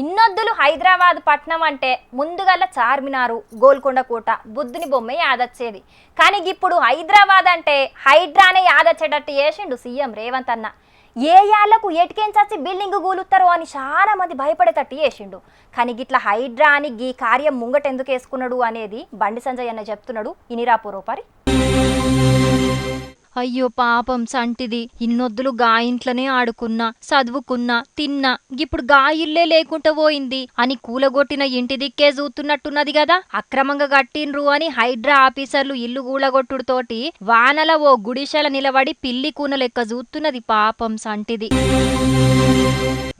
ఇన్నొద్దులు హైదరాబాద్ పట్నం అంటే ముందుగల చార్మినారు గోల్కొండ కోట బుద్ధుని బొమ్మే యాదొచ్చేది. కానీ ఇప్పుడు హైదరాబాద్ అంటే హైడ్రానే యాదొచ్చేటట్టు చేసిండు సీఎం రేవంత్ అన్న. ఏ యాళ్ళకు ఎటుకెంచచ్చి బిల్డింగ్ కూలుతారో అని చాలా మంది భయపడేటట్టు చేసిండు. కానీ గిట్ల హైడ్రా అని గీ కార్యం ముంగటెందుకు వేసుకున్నాడు అనేది బండి సంజయ్ అన్న చెప్తున్నాడు. ఇనిరాపురోపరి అయ్యో పాపం సంటిది ఇన్నొద్దులు గా ఇంట్లోనే ఆడుకున్నా చదువుకున్నా తిన్నా ఇప్పుడు గా ఇల్లే లేకుండా పోయింది అని కూలగొట్టిన ఇంటి దిక్కే చూస్తున్నట్టున్నది కదా అక్రమంగా కట్టిండ్రు అని హైడ్రా ఆఫీసర్లు ఇల్లు కూలగొట్టుడుతోటి వానల ఓ గుడిసెల నిలబడి పిల్లి కూన లెక్క చూస్తున్నది పాపం సంటిది.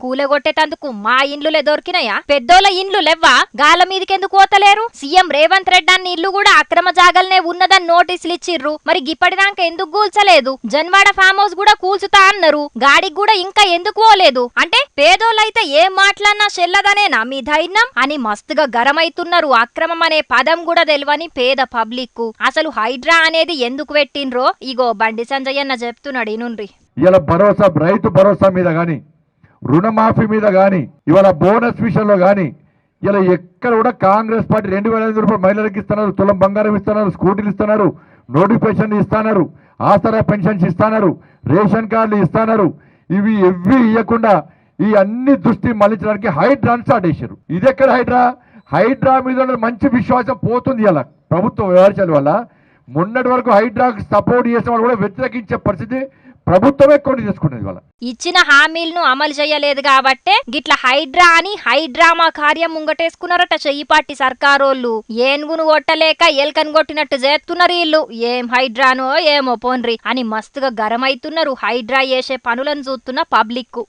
కూలగొట్టేటందుకు మా ఇండ్లులే దొరికినాయా? పెద్దోళ్ళ ఇండ్లు లెవ్వా? గాల మీదకెందుకు పోతలేరు? సీఎం రేవంత్ రెడ్డి అన్న ఇల్లు కూడా అక్రమ జాగల్నే ఉన్నదని నోటీసులు ఇచ్చిర్రు మరి గిప్పటిదాకా ఎందుకు కూల్చలేదు? జన్వాడ ఫామ్ హౌస్ కూడా కూల్చుతా అన్నారు. గాడికి కూడా ఇంకా ఎందుకు పోలేదు? అంటే పేదోళ్ళైతే ఏం మాట్లాడినా చెల్లదనేనా మీ ధైర్యం? అని మస్తుగా గరమైతున్నారు. అక్రమం అనే పదం కూడా తెలియని పేద పబ్లిక్కు అసలు హైడ్రా అనేది ఎందుకు పెట్టిండ్రో? ఇగో బండి సంజయ్ అన్న చెప్తున్నాడు ఇనుండ్రి. ఇలా భరోసా రైతు భరోసా మీద కానీ రుణమాఫీ మీద కానీ ఇవాళ బోనస్ విషయంలో కానీ ఇలా ఎక్కడ కూడా కాంగ్రెస్ పార్టీ రెండు వేల ఐదు రూపాయలు మహిళలకు ఇస్తున్నారు తులం బంగారం ఇస్తున్నారు స్కూటీలు ఇస్తున్నారు నోటిఫికేషన్ ఇస్తున్నారు ఆసరా పెన్షన్స్ ఇస్తున్నారు రేషన్ కార్డులు ఇస్తున్నారు ఇవి ఎవ్వి ఇవ్వకుండా ఈ అన్ని దృష్టి మళ్ళించడానికి హైడ్రా స్టార్ట్ చేశారు. ఇది ఎక్కడ హైడ్రా? హైడ్రా మీద మంచి విశ్వాసం పోతుంది ఇలా ప్రభుత్వం వ్యవహారాల వల్ల. మొన్నటి వరకు హైడ్రాకు సపోర్ట్ చేసిన వాళ్ళు కూడా వ్యతిరేకించే పరిస్థితి ప్రభుత్వమే కొన్ని చేసుకున్నది వాళ్ళ ఇచ్చిన హామీలను అమలు చేయలేదు కాబట్టే గిట్ల హైడ్రా అని హైడ్రామా కార్యం ముంగటేసుకున్నారట చెయ్యిపాటి సర్కారోళ్ళు. ఏనుగును కొట్టలేక ఎల్కను కొట్టినట్టు చేస్తున్నారు వీళ్ళు. ఏం హైడ్రానో ఏమో పోన్రి అని మస్తుగా గరమైతున్నారు హైడ్రా చేసే పనులను చూస్తున్న పబ్లిక్